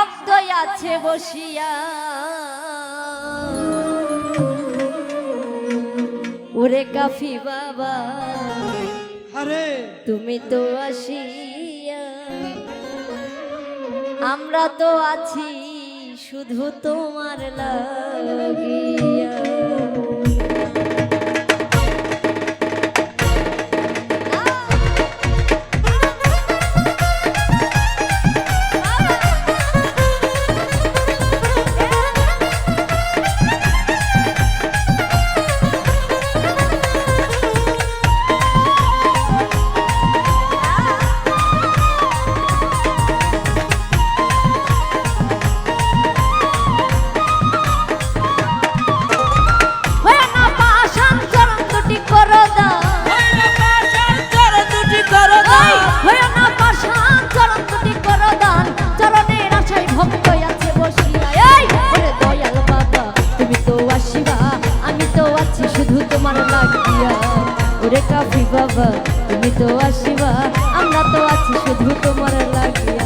ভক্ত আছে বসিয়া। ওরে কাফি বাবা আরে। তুমি তো আসিয়া। আমরা তো আছি শুধু তোমার লাগিয়া। রে কাফি বাবা তুমি তো আসিবা আমরা তো আছি শুধু তোমার লাগিয়া।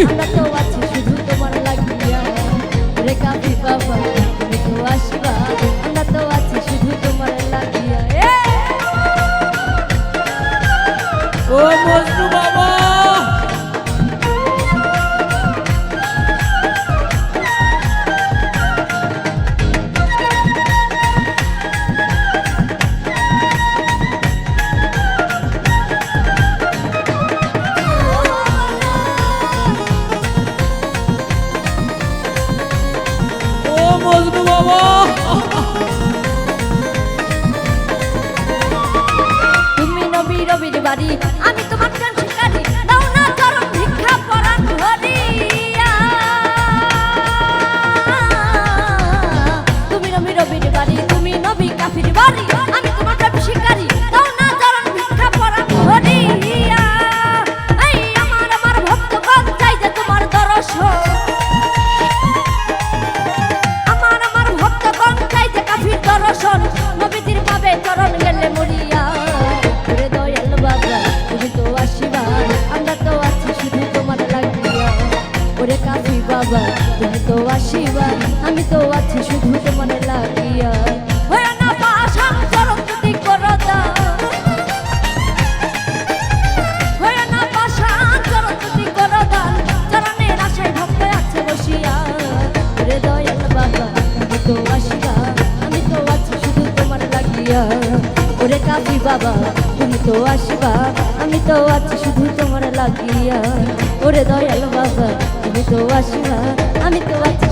আল্লাহ তো আছে শুধু তোমার লাগিয়া রে কাপি তো আশিকা, আমি তো আছি শুধু তোমার লাগিয়া। ওরে কাপি বাবা, তুমি তো আসবা, আমি তো আছি শুধু তোমার লাগিয়া। ওরে দয়াল বাবা, তুমি তো আসবা, আমি তো আছি